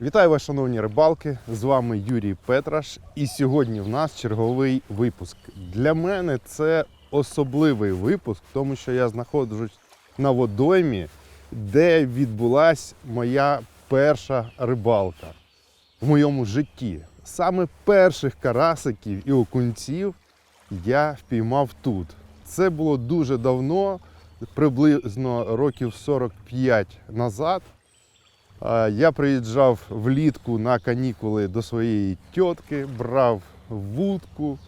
Вітаю вас, шановні рибалки! З вами Юрій Петраш. І сьогодні в нас черговий випуск. Для мене це особливий випуск, тому що я знаходжусь на водоймі, де відбулася моя перша рибалка в моєму житті. Саме перших карасиків і окунців я впіймав тут. Це було дуже давно, приблизно років 45 назад. Я приїжджав влітку на канікули до своєї тітки, брав вудку,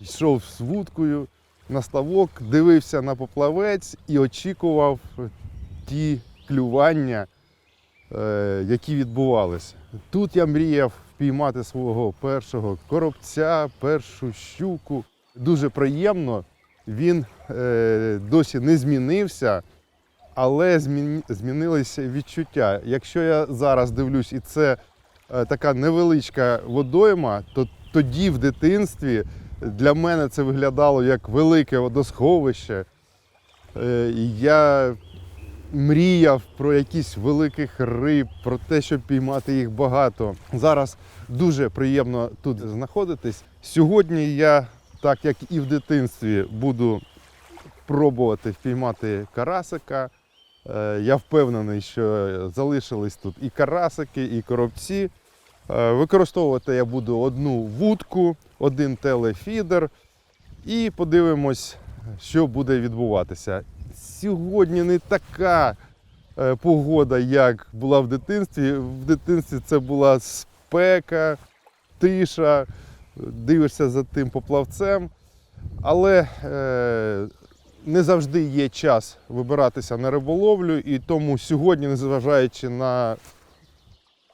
йшов з вудкою на ставок, дивився на поплавець і очікував ті клювання, е, які відбувалися. Тут я мріяв впіймати свого першого коробця, першу щуку. Дуже приємно. Він е, досі не змінився але змінилися відчуття. Якщо я зараз дивлюсь, і це е, така невеличка водойма, то тоді в дитинстві для мене це виглядало як велике водосховище. Е, Я мріяв про якісь великих риб, про те, щоб піймати їх багато. Зараз дуже приємно тут знаходитись. Сьогодні я, так як і в дитинстві, буду пробувати впіймати карасика. Е, Я впевнений, що залишились тут і карасики, і коробці. Е, Використовувати я буду одну вудку, один телефідер. І подивимось, що буде відбуватися. Сьогодні не така е, погода, як була в дитинстві. В дитинстві це була спека, тиша, дивишся за тим поплавцем. Але не завжди є час вибиратися на риболовлю, і тому сьогодні, незважаючи на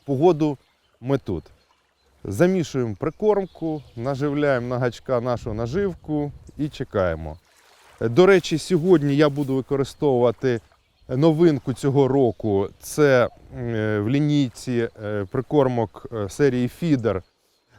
погоду, ми тут. Замішуємо прикормку, наживляємо на гачка нашу наживку і чекаємо. До речі, сьогодні я буду використовувати новинку цього року. Це е, в лінійці е, прикормок е, серії Фідер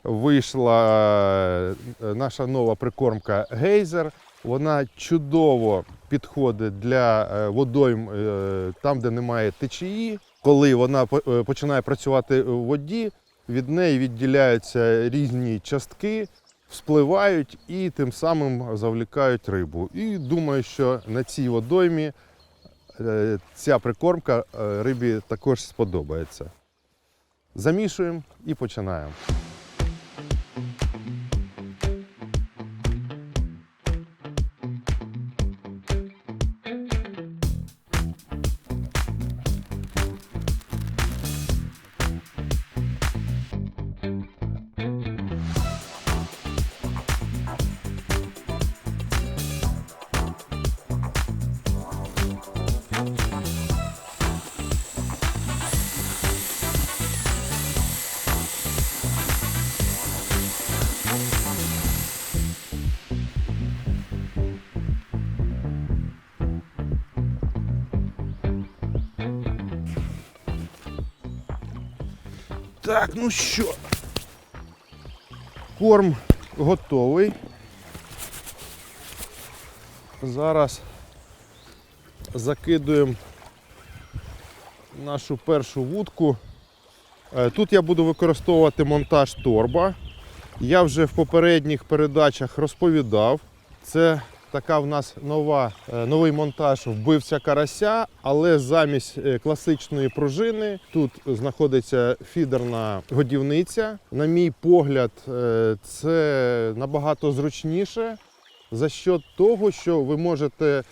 вийшла наша нова прикормка Гейзер. Вона чудово підходить для е, водойм е, там, де немає течії. Коли вона е, починає працювати в воді, від неї відділяються різні частки, вспливають і тим самим завлікають рибу. І думаю, що на цій водоймі ця прикормка рибі також сподобається. Замішуємо і починаємо. Так, ну що? Корм готовий. Зараз закидуємо нашу першу вудку. Е, Тут я буду використовувати монтаж торба. Я вже в попередніх передачах розповідав. Це така в нас нова, е, новий монтаж вбивця карася, але замість е, класичної пружини тут знаходиться фідерна годівниця. На мій погляд, е, це набагато зручніше за що того, що ви можете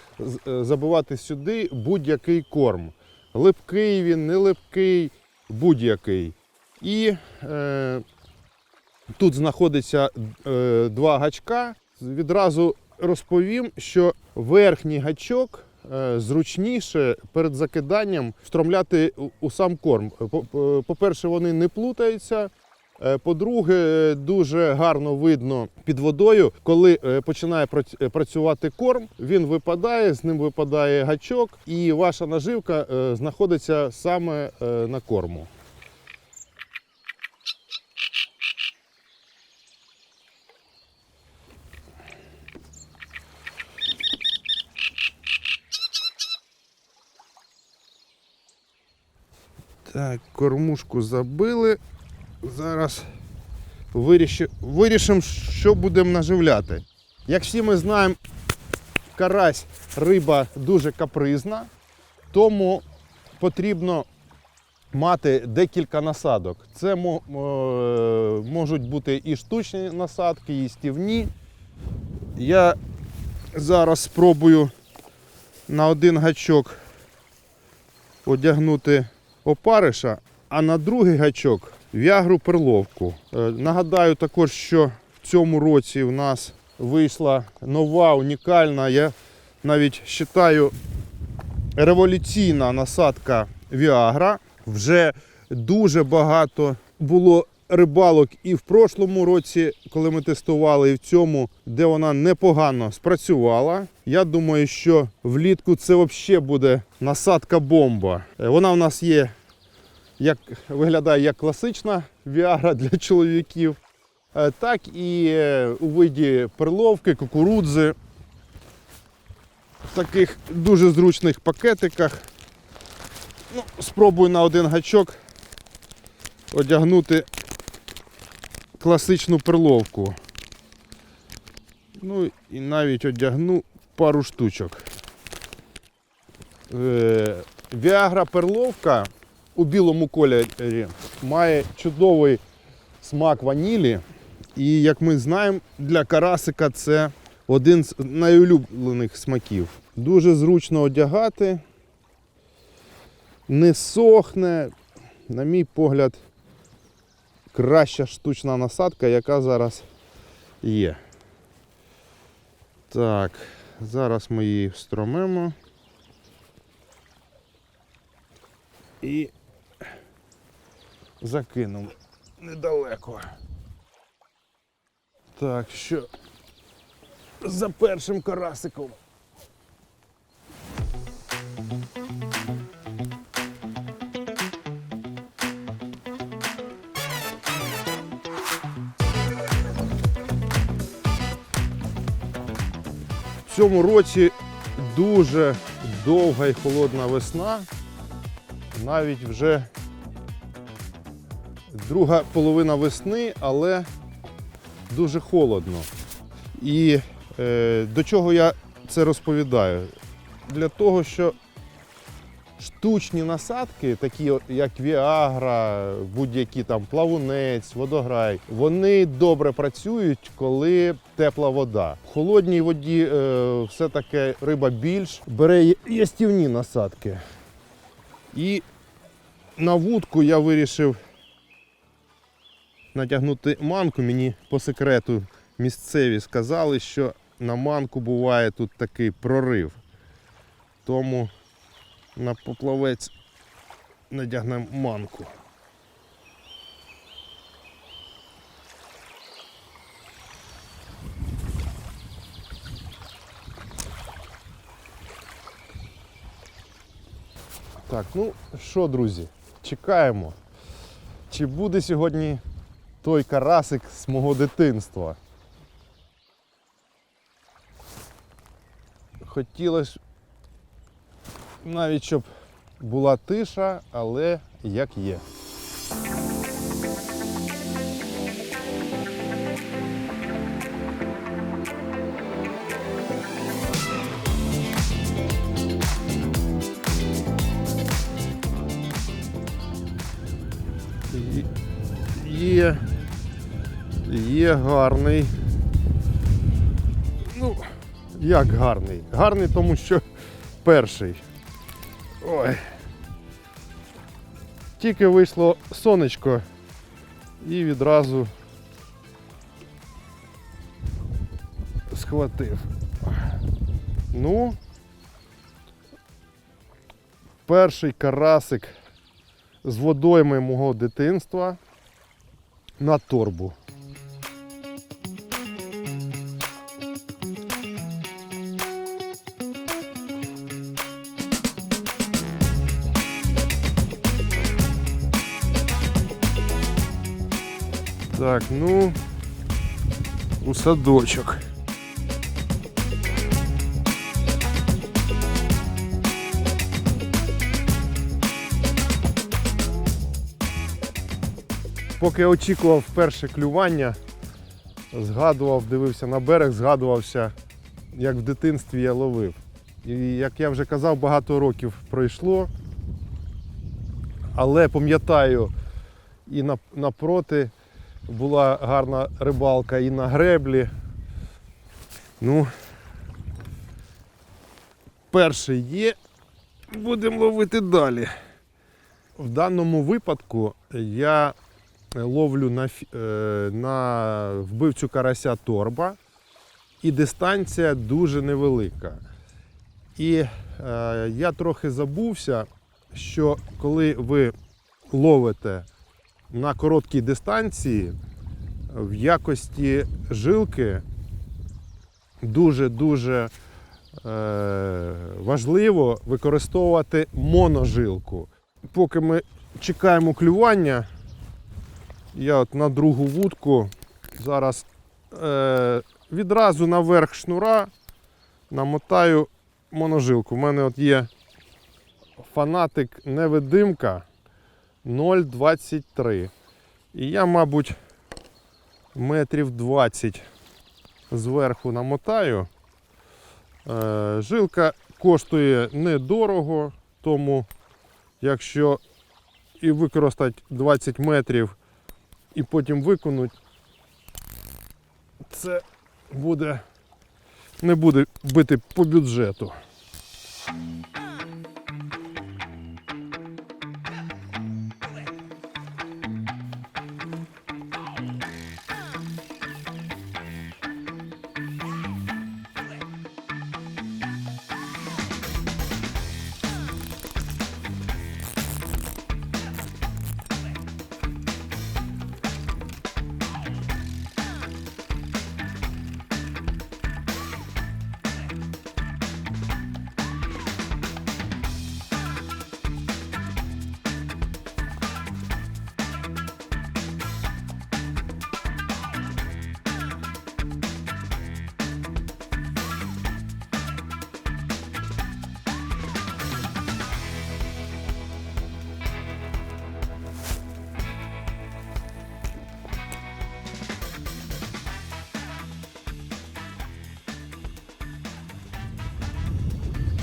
забивати сюди будь-який корм. Липкий він, не липкий, будь-який. І е, тут знаходиться е, два гачка. Відразу розповім, що верхній гачок е, зручніше перед закиданням встромляти у- сам корм. По- по- По-перше, вони не плутаються. Е, По-друге, дуже гарно видно під водою, коли е, починає прац- е, працювати корм, він випадає, з ним випадає гачок, і ваша наживка е, знаходиться саме е, на корму. Так, кормушку забили. Зараз вирішимо, що будемо наживляти. Як всі ми знаємо, карась риба дуже капризна, тому потрібно мати декілька насадок. Це е, можуть бути і штучні насадки, і стівні. Я зараз спробую на один гачок одягнути опариша, а на другий гачок в'ягру перловку. Е, Нагадаю також, що в цьому році в нас вийшла нова, унікальна, я навіть вважаю, революційна насадка Віагра. Вже дуже багато було рибалок і в прошлому році, коли ми тестували, і в цьому, де вона непогано спрацювала. Я думаю, що влітку це взагалі буде насадка бомба. Е, Вона в нас є, як виглядає як класична Віагра для чоловіків, е, так і е, у виді перловки, кукурудзи. В таких дуже зручних пакетиках. Ну, спробую на один гачок одягнути класичну перловку. Ну і навіть одягну пару штучок. Е, Віагра перловка у білому кольорі має чудовий смак ванілі. І як ми знаємо, для карасика це один з найулюблених смаків. Дуже зручно одягати, не сохне, на мій погляд, краща штучна насадка, яка зараз є. Так, зараз ми її встромимо. І закинемо недалеко. Так, що за першим карасиком. В цьому році дуже довга і холодна весна. Навіть вже друга половина весни, але дуже холодно. І е, до чого я це розповідаю? Для того, що штучні насадки, такі як Віагра, будь-які там плавунець, водограй, вони добре працюють, коли тепла вода. В холодній воді е, все-таки риба більш бере ястівні насадки. І на вудку я вирішив натягнути манку. Мені по секрету місцеві сказали, що на манку буває тут такий прорив. Тому на поплавець надягнемо манку. Так, ну що, друзі, чекаємо. Чи буде сьогодні той карасик з мого дитинства? Хотілося навіть щоб була тиша, але як є. Є- Є, гарний. Ну, як гарний? Гарний, тому що перший. Ой. Тільки вийшло сонечко і відразу схватив. Ну, перший карасик з водойми мого дитинства на торбу. Так, ну, у садочок. Поки очікував перше клювання, згадував, дивився на берег, згадувався, як в дитинстві я ловив. І як я вже казав, багато років пройшло. Але пам'ятаю, і напроти була гарна рибалка і на греблі. Ну, перший є. Будемо ловити далі. В даному випадку я ловлю на, е, на вбивцю карася торба, і дистанція дуже невелика. І е, я трохи забувся, що коли ви ловите на короткій дистанції, в якості жилки дуже-дуже е, важливо використовувати моножилку. Поки ми чекаємо клювання, я от на другу вудку зараз е, відразу наверх шнура намотаю моножилку. У мене от є фанатик невидимка 0,23. І я, мабуть, метрів 20 зверху намотаю. Е, жилка коштує недорого, тому якщо і використати 20 метрів і потім виконуть, це буде не буде бити по бюджету.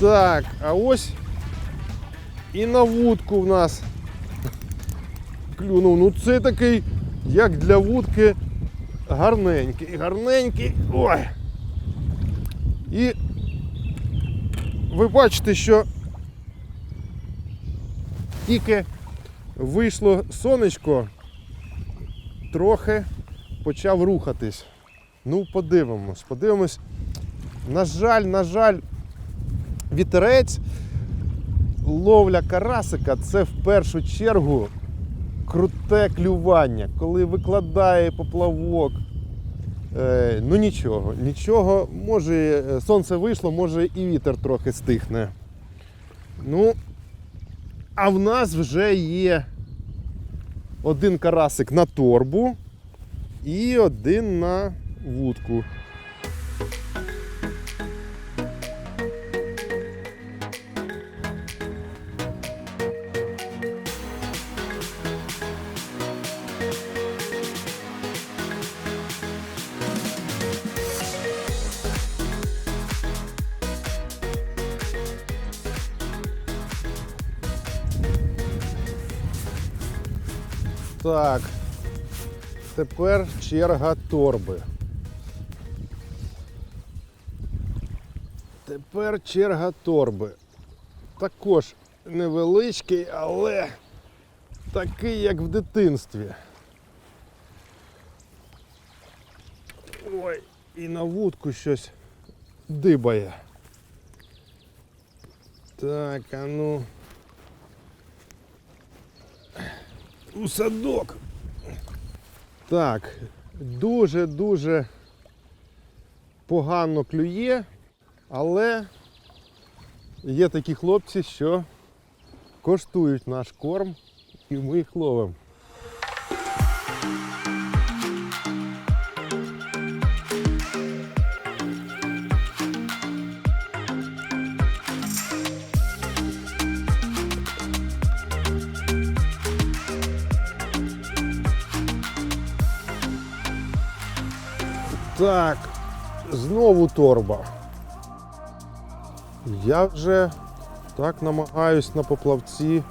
Так, а ось і на вудку в нас клюнув. Ну це такий, як для вудки, гарненький, гарненький. Ой. І ви бачите, що тільки вийшло сонечко, трохи почав рухатись. Ну, подивимось, подивимось. На жаль, на жаль, вітерець, ловля карасика це в першу чергу круте клювання, коли викладає поплавок. Е, ну нічого, нічого, може сонце вийшло, може і вітер трохи стихне. Ну, а в нас вже є один карасик на торбу і один на вудку. Тепер черга торби. Тепер черга торби. Також невеличкий, але такий, як в дитинстві. Ой, і на вудку щось дибає. Так, а ну. У садок. Так, дуже-дуже погано клює, але є такі хлопці, що коштують наш корм і ми їх ловимо. Так, знову торба. Я вже так намагаюсь на поплавці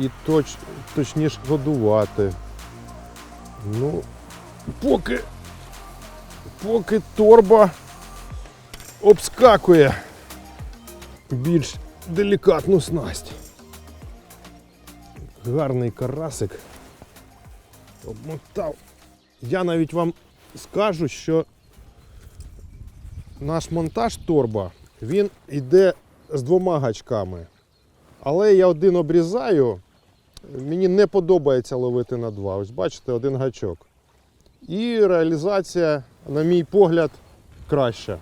і точ, точніше годувати. Ну, поки, поки торба обскакує більш делікатну снасть. Гарний карасик. Обмотав. Я навіть вам скажу, що наш монтаж торба, він йде з двома гачками. Але я один обрізаю, мені не подобається ловити на два. Ось бачите, один гачок. І реалізація, на мій погляд, краща.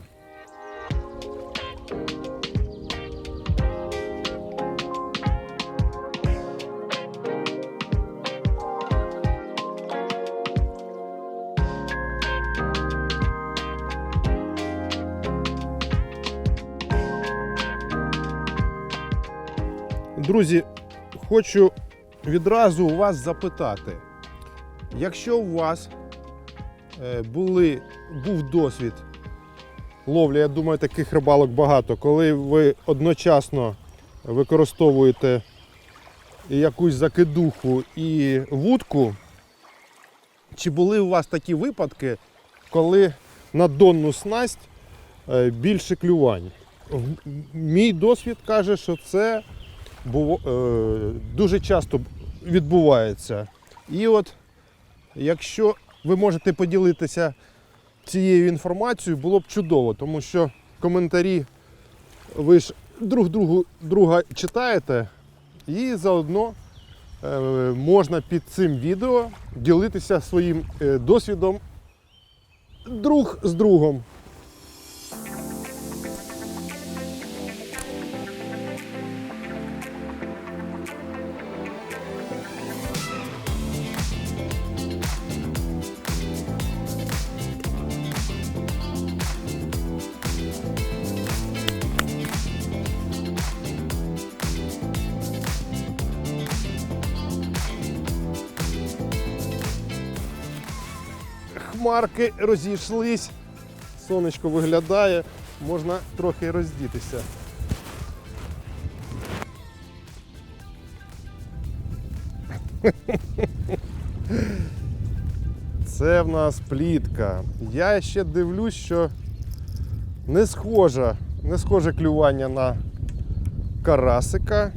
Друзі, хочу відразу у вас запитати, якщо у вас е, були, був досвід ловлі, я думаю, таких рибалок багато, коли ви одночасно використовуєте якусь закидуху і вудку, чи були у вас такі випадки, коли на донну снасть е, більше клювань? Мій досвід каже, що це дуже часто відбувається. І от якщо ви можете поділитися цією інформацією, було б чудово, тому що коментарі ви ж друг другу друга читаєте, і заодно е, можна під цим відео ділитися своїм е, досвідом друг з другом. Хмарки розійшлись, сонечко виглядає, можна трохи роздітися. Це в нас плітка. Я ще дивлюсь, що не схоже, не схоже клювання на карасика.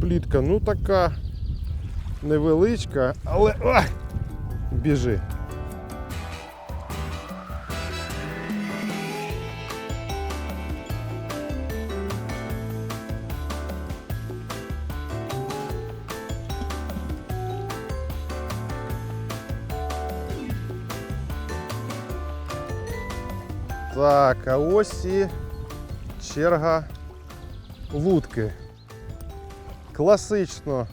Плітка, ну така невеличка, але ах, біжи. Так, а ось і черга вудки. Класично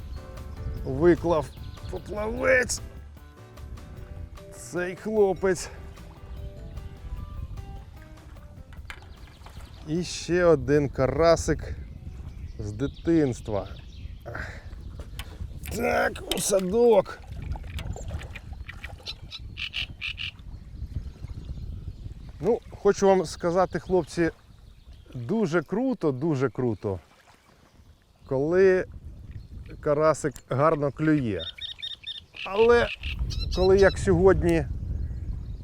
виклав поплавець. Цей хлопець. І ще один карасик з дитинства. Так, у садок. Ну, хочу вам сказати, хлопці, дуже круто, дуже круто, коли карасик гарно клює. Але коли як сьогодні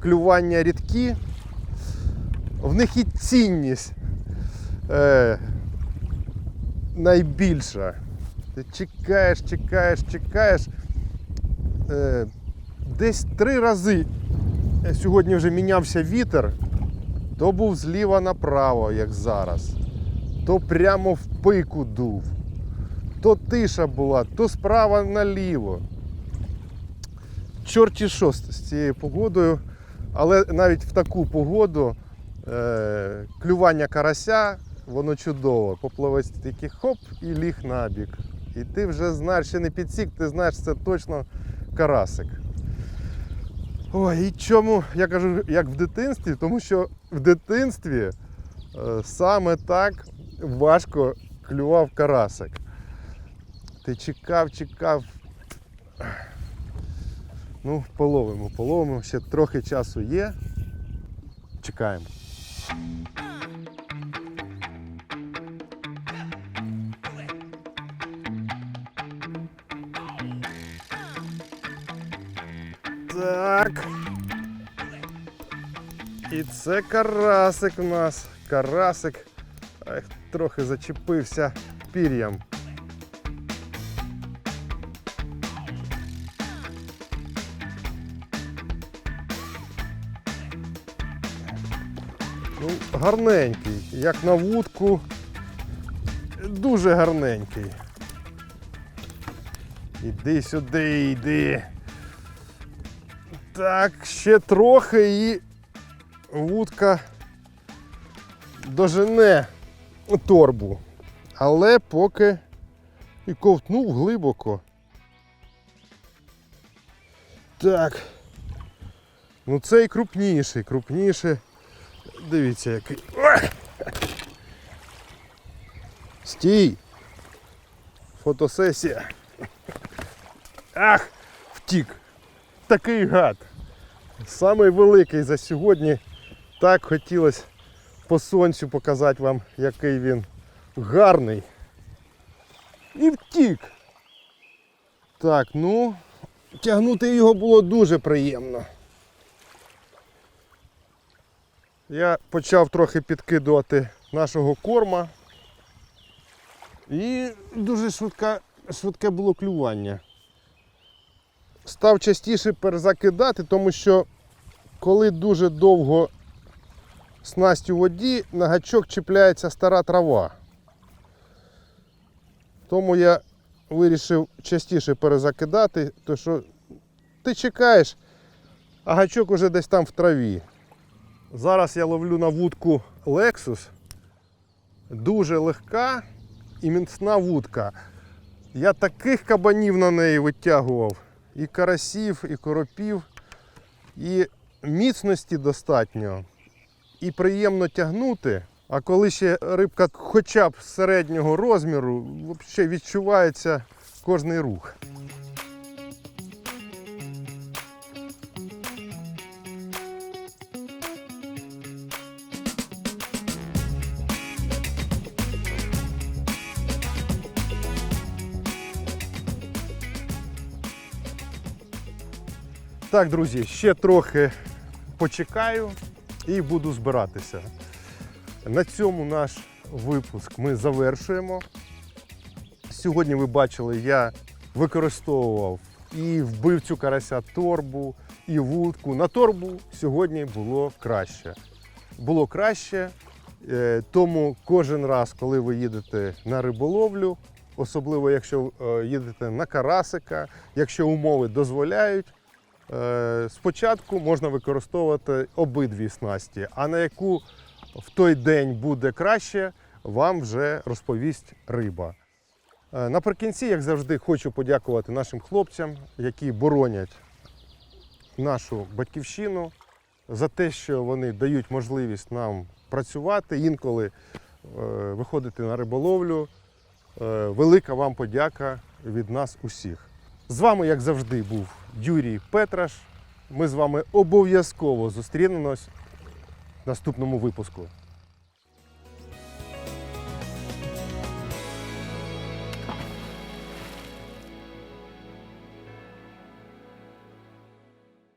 клювання рідкі, в них і цінність е, найбільша. Ти чекаєш, чекаєш, чекаєш. Е, десь три рази сьогодні вже мінявся вітер, то був зліва направо, як зараз, то прямо в пику дув, то тиша була, то справа наліво. Чорті що з цією погодою, але навіть в таку погоду е, клювання карася, воно чудово. Поплавець тільки хоп і ліг набік. І ти вже знаєш, ще не підсік, ти знаєш, це точно карасик. Ой, і чому я кажу, як в дитинстві, тому що в дитинстві е, саме так важко клював карасик. Ти чекав, чекав. Ну, половимо, половимо, ще трохи часу є. Чекаємо. Так. І це карасик у нас. Карасик. Ех, трохи зачепився пір'ям. Ну, гарненький, як на вудку. Дуже гарненький. Іди сюди, йди. Так, ще трохи і вудка дожене торбу. Але поки і ковтнув глибоко. Так. Ну цей крупніший, крупніший. Дивіться який. Стій! Фотосесія. Ах! Втік! Такий гад. Самий великий за сьогодні. Так хотілося по сонцю показати вам, який він гарний. І втік. Так, ну, тягнути його було дуже приємно. Я почав трохи підкидувати нашого корма. І дуже швидка, швидке було клювання. Став частіше перезакидати, тому що коли дуже довго снасть у воді, на гачок чіпляється стара трава. Тому я вирішив частіше перезакидати, то що ти чекаєш, а гачок уже десь там в траві. Зараз я ловлю на вудку Lexus. Дуже легка і міцна вудка. Я таких кабанів на неї витягував. І карасів, і коропів, і міцності достатньо. І приємно тягнути. А коли ще рибка хоча б середнього розміру, взагалі відчувається кожний рух. Так, друзі, ще трохи почекаю і буду збиратися. На цьому наш випуск ми завершуємо. Сьогодні ви бачили, я використовував і вбивцю карася торбу, і вудку. На торбу сьогодні було краще. Було краще, е, тому кожен раз, коли ви їдете на риболовлю, особливо якщо е, їдете на карасика, якщо умови дозволяють, Е, Спочатку можна використовувати обидві снасті, а на яку в той день буде краще, вам вже розповість риба. Е, Наприкінці, як завжди, хочу подякувати нашим хлопцям, які боронять нашу батьківщину за те, що вони дають можливість нам працювати, інколи е, виходити на риболовлю. Е, Велика вам подяка від нас усіх. З вами, як завжди, був Юрій Петраш. Ми з вами обов'язково зустрінемось в наступному випуску.